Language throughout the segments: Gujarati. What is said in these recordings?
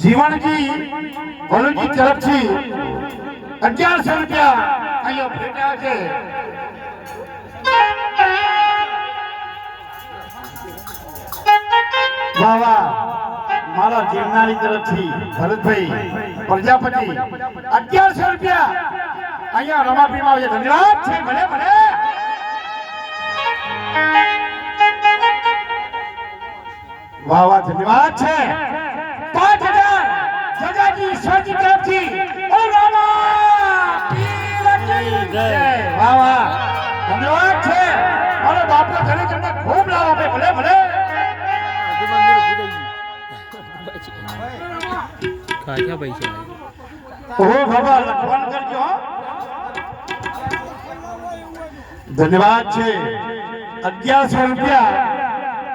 જીવનજી ભલુજી તરફથી અગિયારસો રૂપિયા અહીંયા ભેટ્યા છે. વાહ વાહ. મારા જીવનારી તરફથી ભરતભાઈ, પ્રજાપતિ, અગિયારસો રૂપિયા. અહીંયા રમાપીમાં આવે ધન્યવાદ. છે, ભલે ભલે. વાહ વાહ. ધન્યવાદ છે. સરજી તરફથી ઓ રામા પીર કી જય. વાહ વાહ ધન્યવાદ છે મારો બાપો ઘરે તમને ખૂબ લાભ આપે ભલે ભલે કાચા પૈસા ઓહો બાબા લખવાનું કરજો હો. ધન્યવાદ છે અગિયારસો રૂપિયા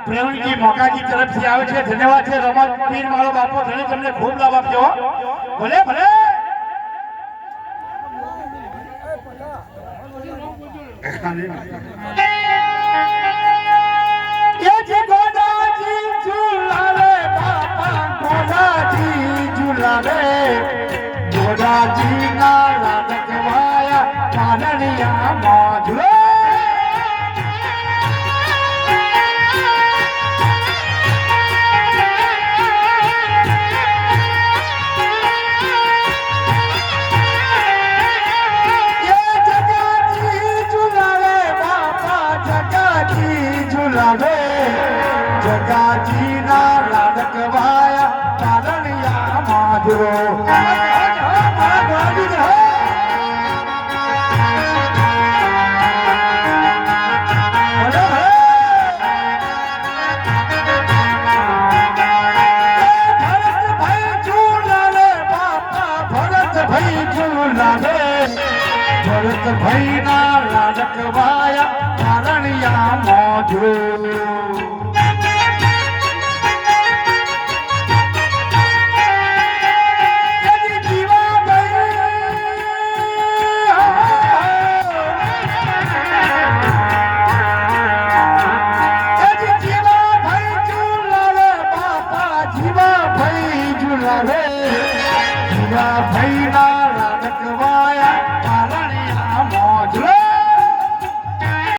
પ્રેમજી મોકાજી તરફથી આવે છે. ધન્યવાદ છે. રમત પીર મારો બાપો, ધણી તમને ખૂબ લાભ આપજો. ભલે ભલે. ગોડાજી ના લાડક વાયા પાનણિયા માધુરે જગાજી ઝુલાવે જગાજી ના લાડક વાયા પાનણિયા માધુરો ઝુલાવે ભરતભાઈ ના લાડક વાયા Gülüyor.